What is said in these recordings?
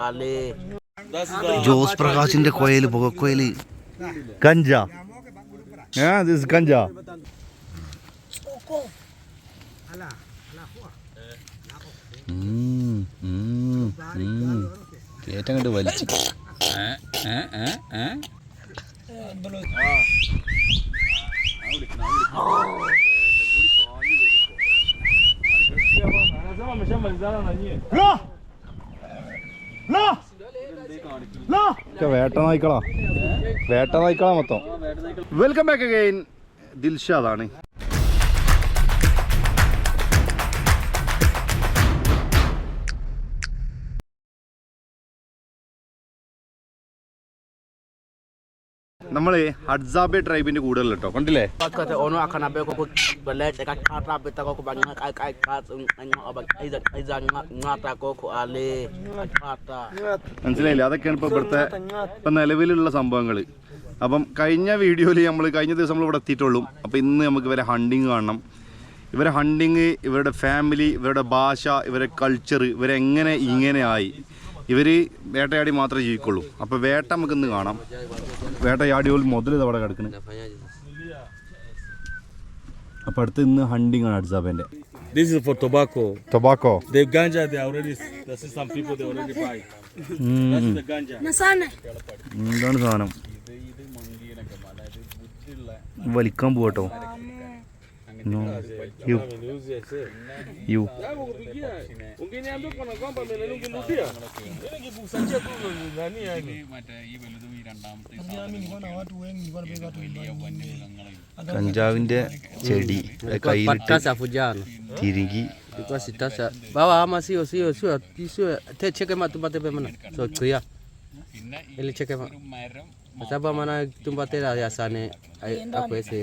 ale Jose പ്രകാശിന്റെ കോയൽ പുകക്കോയൽ ഗഞ്ച ദിസ് ഗഞ്ച കേറ്റം കണ്ട് വലിച്ചു വേട്ട നായ്ക്കളാ. വേട്ട നായ്ക്കളാ മൊത്തം. വെൽക്കം ബാക്ക് അഗൈൻ ദിൽഷാദാണ്. Aiza ഹഡ്സാബെ ട്രൈബിന്റെ കൂടുതൽ കേട്ടോ കണ്ടില്ലേ? മനസ്സിലായില്ലേ? അതൊക്കെയാണ് ഇപ്പൊ ഇവിടുത്തെ ഇപ്പൊ നിലവിലുള്ള സംഭവങ്ങൾ അപ്പം കഴിഞ്ഞ വീഡിയോയിൽ നമ്മൾ കഴിഞ്ഞ ദിവസം നമ്മൾ ഇവിടെ എത്തിയിട്ടുള്ളൂ. അപ്പം ഇന്ന് നമുക്ക് ഇവരെ ഹണ്ടിങ് കാണണം. ഇവരെ ഹണ്ടിങ് ഇവരുടെ ഫാമിലി ഇവരുടെ ഭാഷ ഇവരുടെ കൾച്ചർ ഇവരെങ്ങനെ ഇങ്ങനെ ആയി. ഇവർ വേട്ടയാടി മാത്രമേ ജീവിക്കുള്ളൂ അപ്പോൾ വേട്ട നമുക്ക് ഇന്ന് കാണാം വേട്ടയാടി പോലും മുതൽ ഇതവിടെ കിടക്കുന്നത് അപ്പോൾ അടുത്ത് ഇന്ന് ഹണ്ടിങ് ആണ് അഡ്സാബേന്റെ This is for tobacco. Tobacco. The ganja, they already, there's some people they already buy. Mm. That's the ganja. എന്താണ് സാധനം വലിക്കാൻ പോകട്ടോ tu nani yani. കഞ്ചാവിന്റെ ചെടി കയ്യിലിട്ട് തിരികി ilikuwa sitasa bawa ama sio sio sio sio te cheke ma tumpate pe mana so kriya ili cheke ma sababu mana tumpate la ya sane akwese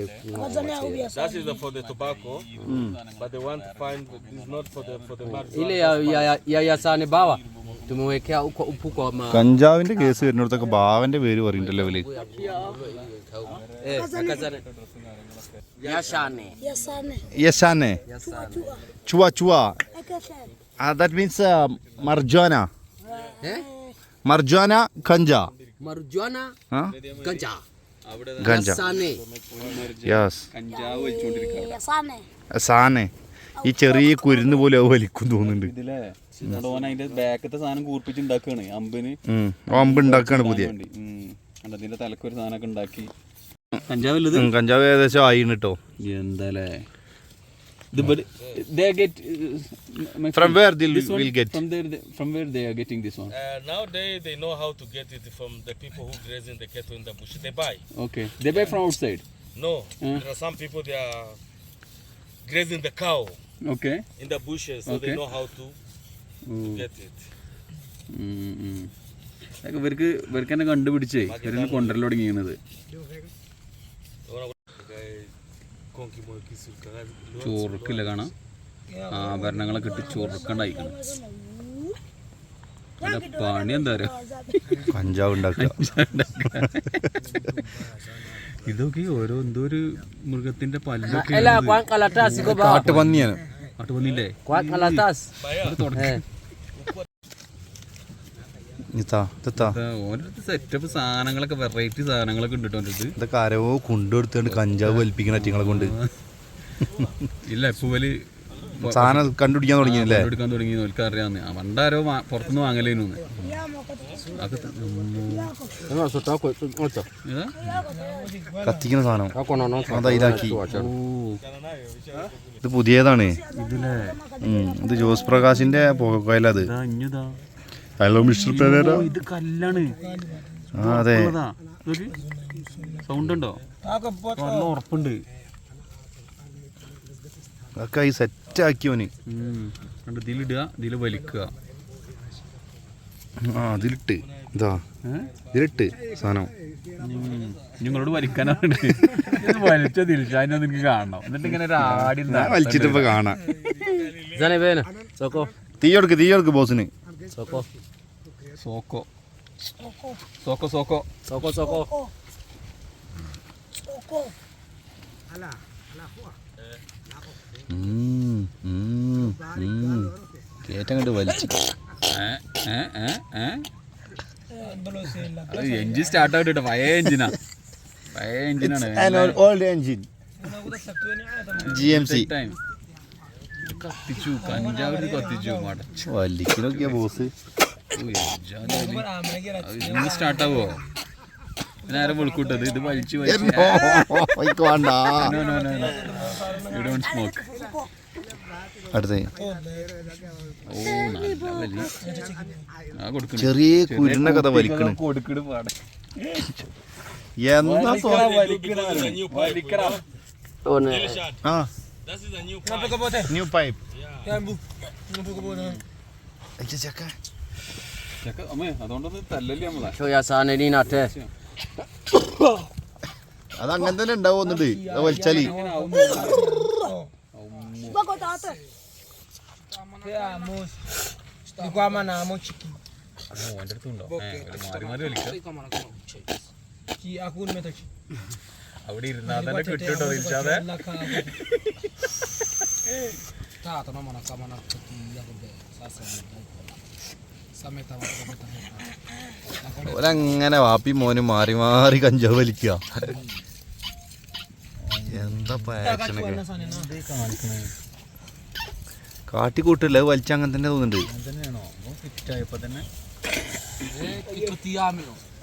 That is for the tobacco. But they want to find this not for the for the marijuana. ile ya ya ya, ya sane bawa tumewekea uko upuko ma കഞ്ചാവിന്റെ case വരുന്നിടത്തൊക്കെ ബാവന്റെ പേര് പറയുന്നുണ്ടല്ലോ അവൽ eh akazane ya sane. യശാനെ ya sane ചുവ ചുവ that means marijuana eh marijuana ganja marjuana ganja yes Sane ഈ ചെറിയ കുരുന്ന് പോലെ അത് വലിക്കും തോന്നുന്നുണ്ട്. അതിന്റെ ബാക്കത്തെ സാധനം കൂർപ്പിച്ച് ഉണ്ടാക്കുകയാണ് അമ്പിന് അമ്പ് പുതിയ. വേണ്ടി ഉം. കണ്ടോ, ഇതിന്റെ തലക്ക് ഒരു സാധനമൊക്കെ ഉണ്ടാക്കി. കഞ്ചാവ് കഞ്ചാവ് ഏകദേശം ആയിട്ടോ കേട്ടോ എന്താലേ ഇത് they get uh, my From friend, where they'll- this one, will get? from there from where they are getting this one Uh, nowadays they know how to get it from the people who grazing the cattle in the bush. They buy. okay they buy from outside No, Hmm. there are some people they are grazing the cow okay in the bushes, so they Okay. know how to, to ഉം. get it. ഉം, ഉം. അതൊക്കെ ഇവർക്ക് ഇവർക്ക് തന്നെ കണ്ടുപിടിച്ചേ ഇവരെന്നെ കൊണ്ടുവരൽ ചൊറുക്കില്ല കാണാം. ആഭരണങ്ങളൊക്കെ ഇട്ട് ചൊറുക്കണ്ടായിക്കണം പണി എന്താ പറയാ കഞ്ചാവ് ഉണ്ടാക്കുക. ഇതൊക്കെ ഓരോ എന്തോ ഒരു മൃഗത്തിന്റെ പല്ലൊക്കെ കാട്ടുപന്നിയാണ്. കാട്ടുപന്നിയില്ലേ? വന്നില്ലേ kwa kalatasi eh ഇതാ ഇതാ ഓരോരുത്തർ സെറ്റപ്പ് സാധനങ്ങളൊക്കെ വെറൈറ്റി സാധനങ്ങളൊക്കെ ഉണ്ട് കേട്ടോ ഇതൊക്കെ ആരോ കൊണ്ടുകൊടുത്തോണ്ട് കഞ്ചാവ് വലിപ്പിക്കുന്ന അറ്റങ്ങളെ കൊണ്ട് ഇല്ല ഇപ്പൊ വലി സാധനം കണ്ടുപിടിക്കാൻ തുടങ്ങിയല്ലേ എടുക്കാൻ തുടങ്ങി നോൽക്ക് അറിയാന്ന് പണ്ടാരോ പുറത്തുനിന്ന് വാങ്ങലേനു? കത്തിക്കുന്ന സാധനം. ta ko no no അത് ഇത് പുതിയതാണ്. ഇതിലെ. ഇത് ജോസ് പ്രകാശിന്റെ പുകക്കോയലത് ഇതാ ഇഞ്ഞതാ. ഹലോ മിസ്റ്റർ പെരേര ഇത് കല്ലാണ്. ആ അതെ. സൗണ്ട് ഉണ്ടോ നല്ല ഉറപ്പുണ്ട്. അതൊക്കെ ഈ സെറ്റ് ആക്കിയോന് ഉം. കണ്ടോ ഇതിലിടുക ഇതിൽ വലിക്കുക. ആ അതിലിട്ട് ഇതാ. ഇതിലിട്ട് സാധനം. നിങ്ങളോട് വലിക്കാനാണ്. ഇത് വലിച്ച തിരിച്ചാൽ നിനക്ക് കാണണം. എന്നിട്ട് ഇങ്ങനെ ഒരു ആടി ഞാൻ വലിച്ചിട്ട് ഇപ്പൊ കാണാം. തീ കൊടുക്ക് തീ കൊടുക്ക് ബോസിന്. Soko. സോക്കോ സോക്കോ സോക്കോ soko. Soko കേറ്റം കണ്ട് വലിച്ചു എഞ്ചിൻ സ്റ്റാർട്ട് ആയിട്ട് പഴയ എഞ്ചിനാ പഴയ എഞ്ചിനാണ് old engine G M C time കത്തിച്ചു കഞ്ചാവിന് കത്തിച്ചു മടച്ചു. വലിക്കണൊക്കെയാ ബോസ് ഇന്ന് സ്റ്റാർട്ടാവോ നേരം വെളുക്കൂട്ടത്? ഇത് വലിച്ചു സ്മോക്ക്. അടുത്ത. ചെറിയ കുരുന്ന കഥ വലിക്കണ്. എന്താ ആ. That is a new pipe. ചക്ക ni na te. അത് അങ്ങനെ തന്നെ ഉണ്ടാവുന്നുണ്ട് വലിച്ചാൽ ഓന്റെ അവിടെ ഇരുന്നാ തന്നെ കിട്ടുട്ടോ തിരിച്ചാതെ ഓരങ്ങനെ വാപ്പി മോന് മാറി മാറി കഞ്ചാവ് വലിക്കുക എന്താ ആക്ഷനൊക്കെ കാട്ടിക്കൂട്ടില്ല? വലിച്ച അങ്ങനെ തന്നെ തോന്നുന്നുണ്ട്.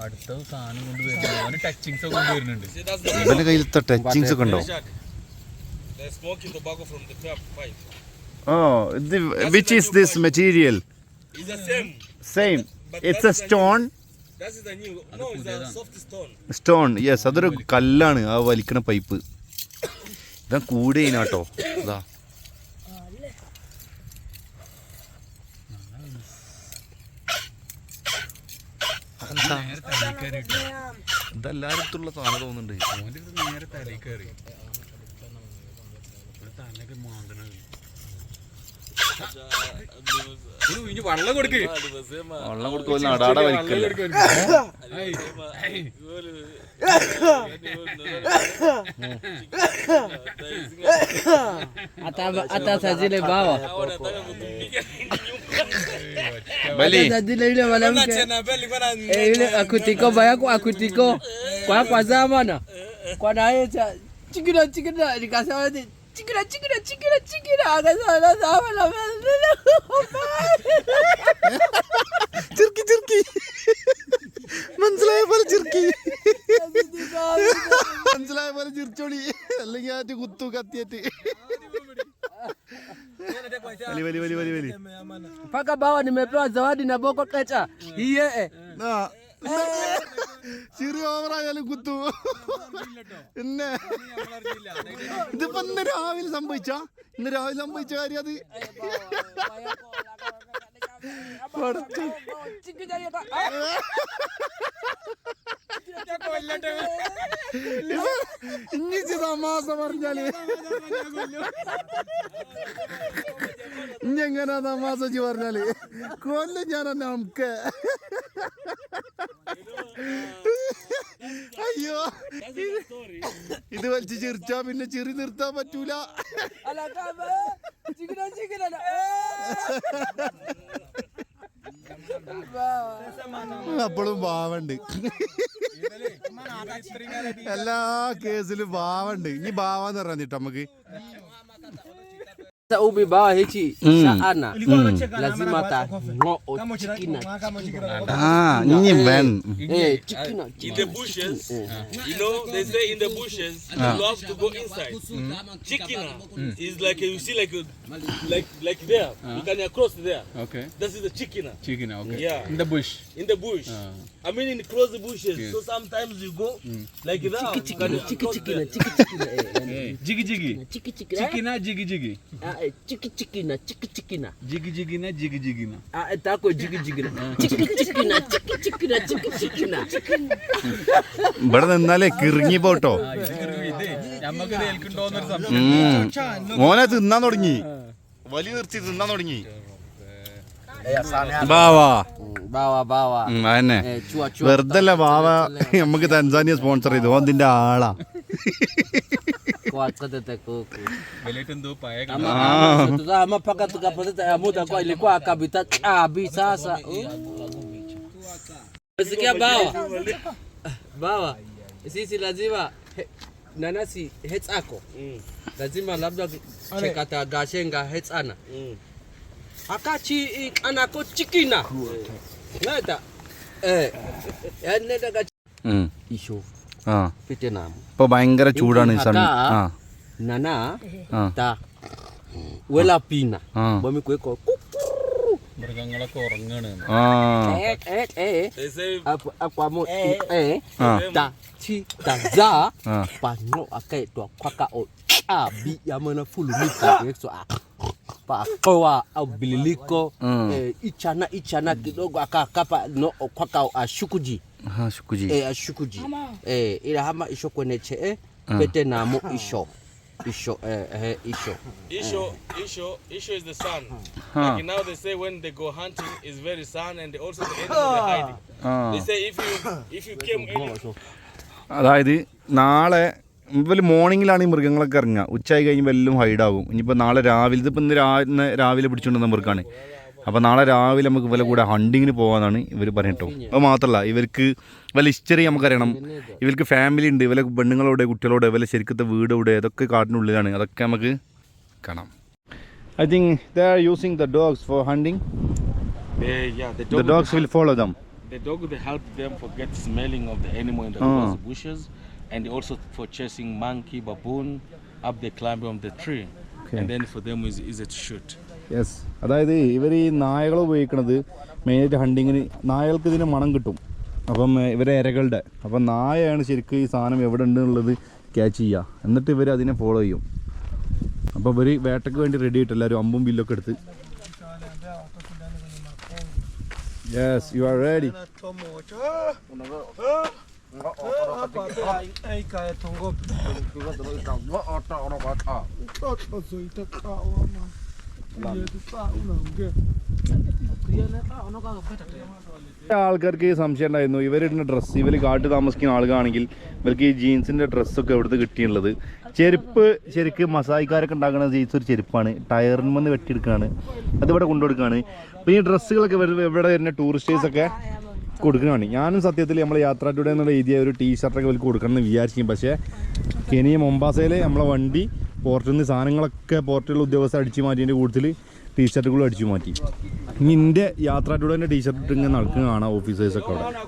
അടുത്ത സാധനം ടച്ചിങ്സ് ഒക്കെ See, ഇവന്റെ കയ്യിലത്തെ ടച്ചിങ്സ് ഒക്കെ ഉണ്ടോ? Which is this material. Same it's a stone stone yes അതൊരു കല്ലാണ് ആ വലിക്കണ പൈപ്പ് ഇതാ കൂടെ കേട്ടോ ഇതാ. ഇതെല്ലായിടത്തുള്ള സാധനം തോന്നുന്നുണ്ട് Ata സജിലെ sa Ata zile yule mwanamke. Eh, yule akutiko baya akutiko. Kwa kwa zamana. Kwa na yeye cha chikira chikira nikasema ati chikira chikira chikira chikira akasema na zamana. ചിർക്കി ചിർക്കി മനസ്സിലായ പോലെ ചിർക്കി മനസ്സിലായ പോലെ ചിരിച്ചോളി അല്ലെങ്കിൽ ആറ്റ് കുത്തു കത്തിയേറ്റ് വലി വലി വലി വലി വലി Mpaka bawa nimepewa zawadi na boko kecha. Iye ചിരി ഓവറായാലും കുത്തു പിന്നെ ഇതിപ്പോ ഇന്ന്. രാവിലെ സംഭവിച്ച? ഇന്ന് രാവിലെ സംഭവിച്ച കാര്യം അത്. ഇനി ഇവ തമാസ പറഞ്ഞാൽ. ഇഞ്ഞെങ്ങനെ തമാസ വെച്ച് പറഞ്ഞാൽ? കൊല്ലം ഞാൻ നമുക്ക്. അയ്യോ. ഇത് വലിച്ചു ചിരിച്ചാ പിന്നെ ചിരി നിർത്താൻ പറ്റൂല. അപ്പോഴും ഭാവണ്ട് എല്ലാ കേസിലും ഭാവണ്ട് ഇനി ഭാവാന്ന് പറഞ്ഞിട്ട് നമുക്ക് ubibaa hichi saana lazima ta ngo chikina nyinyi ben eh chikina in the bushes you know they say in the bushes you to go inside chikina is like you see like like like there you can there okay this is the chikina chikina okay in the bush in the bush I mean in close bushes so sometimes you go like that chikina chikina chikina chikina chikina chikina chikina Jigi ജിഗിന Jigi ജിഗിന Ah, eh, tako jigi jigina. Chiki chikina, chiki chikina, chiki chikina. ഇവിടെ നിന്നാലേ കിറങ്ങി പോട്ടോ. ഇത് നമ്മക്ക് ഏൽക്കുണ്ടോന്നൊരു സംശയം. മോനെ തിന്നാൻ തുടങ്ങി. വലിയ നിർത്തി തിന്നാൻ തുടങ്ങി. Eh. വെറുതെ അല്ല നമുക്ക് തൻസാനിയ സ്പോൺസർ ചെയ്തു. അതിന്റെ ആളാ. Tuwatsadete kuku. Melete ndopa yake. Ama ah. tuzama paka tukapoteza ya muda kwa ilikuwa akabita kabisa sasa. Unasikia uh. bawa? Bawa. Sisi lazima nanasi hetsako. Lazima labda chekata gashenga hetsana. Akachi anako chikina. Neta. Eh. Yani neta gachi. Mm. Ishofu. ആ pite namu. ഇപ്പൊ ഭയങ്കര ചൂടാണ് sun ആ Nana ആ ta wela pina. ആ Bomi kweko. മൃഗങ്ങളൊക്കെ ഉറങ്ങാണ് ആ Eh eh eh. They say apa apa mo eh Ah. ta chi ta za Ah. pa no akai to kwaka o abi ya mana fulu ni ka so a pa kowa au bililiko Mm. eh ichana ichana kidogo akakapa no kwaka a shukuji ആ ശുക്കുജി eh a shukuji eh ila hama isho kwenye che eh pete na mo isho isho eh eh isho Isho, Isho, Isho is the sun. Huh. Like now they say when they go hunting is very sun and they also the animal they're hiding. ആ They say if you if you came any, അതായത് നാളെ ഇവൽ മോർണിംഗിലാണ് ഈ മൃഗങ്ങളൊക്കെ ഇറങ്ങുക. ഉച്ചയായി കഴിയുമ്പോൾ എല്ലാം ഹൈഡാകും ഇനിയിപ്പോൾ നാളെ രാവിലെ ഇതിപ്പോൾ ഇന്ന് രാ ഇന്ന് രാവിലെ പിടിച്ചുകൊണ്ടുവന്ന മൃഗമാണ് അപ്പോൾ നാളെ രാവിലെ നമുക്ക് ഇവരെ കൂടെ ഹണ്ടിങ്ങിന് പോകാമെന്നാണ് ഇവർ പറഞ്ഞിട്ടോ അപ്പോൾ മാത്രമല്ല ഇവർക്ക് വല്ല ഹിസ്റ്ററി നമുക്കറിയണം. ഇവർക്ക് ഫാമിലി ഉണ്ട്. ഇവരെ പെണ്ണുങ്ങളോടെ കുട്ടികളോടെ ഇവരെ ശരിക്കത്തെ വീട് ഇവിടെ അതൊക്കെ കാട്ടിനുള്ളിലാണ്. അതൊക്കെ നമുക്ക് കാണാം. I think they are using the dogs for hunting they, the dogs will follow them the dog will help them for get smelling of the animal in the oh. bushes, and also for chasing monkey, baboon, up the climb of the tree, Okay. and then for them is is to shoot. Yes അതായത് ഇവർ ഈ നായകൾ ഉപയോഗിക്കുന്നത് മെയിനായിട്ട് ഹണ്ടിങ്ങിന് നായകൾക്ക് ഇതിന് മണം കിട്ടും. അപ്പം ഇവരെ ഇരകളുടെ. അപ്പം നായയാണ് ശരിക്കും ഈ സാധനം എവിടെ ഉണ്ട് എന്നുള്ളത് ക്യാച്ച് ചെയ്യുക. എന്നിട്ട് ഇവർ അതിനെ ഫോളോ ചെയ്യും. അപ്പോൾ ഇവർ വേട്ടയ്ക്ക് വേണ്ടി റെഡി ആയിട്ട് എല്ലാവരും അമ്പും ബില്ലൊക്കെ എടുത്ത്. യെസ് യു ആർ റെഡി ആൾക്കാർക്ക് സംശയം ഉണ്ടായിരുന്നു. ഇവരിടുന്ന ഡ്രസ്സ് ഇവർ കാട്ട് താമസിക്കുന്ന ആളുകളാണെങ്കിൽ ഇവർക്ക് ഈ ജീൻസിന്റെ ഡ്രസ്സൊക്കെ എവിടുന്ന് കിട്ടിയുള്ളത് ചെരുപ്പ് ശരിക്കും മസായിക്കാരൊക്കെ ഉണ്ടാക്കുന്ന ജീൻസ് ഒരു ചെരുപ്പാണ്. ടയറിന് വന്ന് വെട്ടിയെടുക്കുകയാണ്. അതിവിടെ കൊണ്ടുകൊടുക്കുകയാണ്. പിന്നെ ഈ ഡ്രസ്സുകളൊക്കെ ഇവിടെ വരുന്ന? ടൂറിസ്റ്റേഴ്സൊക്കെ കൊടുക്കുന്നതാണ് ഞാനും സത്യത്തിൽ നമ്മൾ യാത്രാ ടുഡേ എന്നുള്ള എഴുതിയ ഒരു ടീ ഷർട്ടൊക്കെ ഇവർക്ക് കൊടുക്കണം എന്ന് വിചാരിക്കും പക്ഷേ കെനിയ മൊമ്പാസയിൽ നമ്മളെ വണ്ടി പോർട്ടിൽ നിന്ന് സാധനങ്ങളൊക്കെ പോർട്ടിലുള്ള ഉദ്യോഗസ്ഥർ അടിച്ചു മാറ്റിയതിന്റെ കൂടുതൽ ടീ ഷർട്ടുകളും അടിച്ചു മാറ്റി. എന്റെ യാത്രാ ടുഡേന്റെ ടീ ഷർട്ട് ഇങ്ങനെ നടക്കുന്ന കാണാം ഓഫീസേഴ്സൊക്കെ അവിടെ.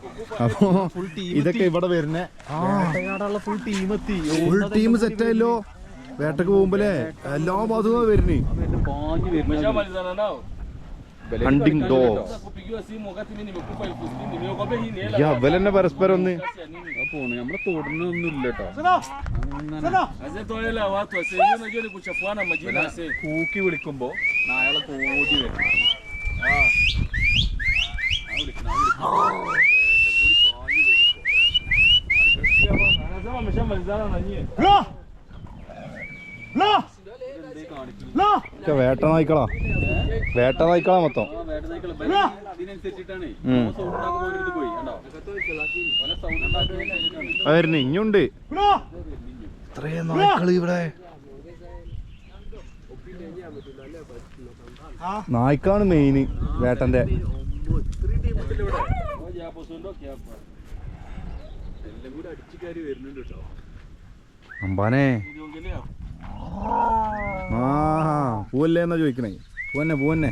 അപ്പോൾ ഇതൊക്കെ ഇവിടെ വരുന്ന ഫുൾ ടീം സെറ്റായല്ലോ. വേട്ടക്ക് പോകുമ്പോലേ എല്ലാ ഭാഗത്തും വരുന്നേ. Hii ni hela അവലെന്നെ പരസ്പരം ഒന്ന്? പോണ് നമ്മളെ തൊടുന്നൊന്നും ഇല്ല കേട്ടോ. കൂക്കി വിളിക്കുമ്പോ നായകളെ ഓടി വരും nyie. ഒക്കെ വേട്ട നായ്ക്കളാ. വേട്ട നായ്ക്കളാ മൊത്തം. അതായിരുന്നു ഇഞ്ഞുണ്ട്. ഇത്രയും നായ്ക്കൾ ഇവിടെ. നായ്ക്കാണ് മെയിന് വേട്ടന്റെ അമ്പാനേ. ആ പൂവല്ലേ എന്നാ ചോദിക്കണേ? പൂവന്നെ പൂവന്നെ.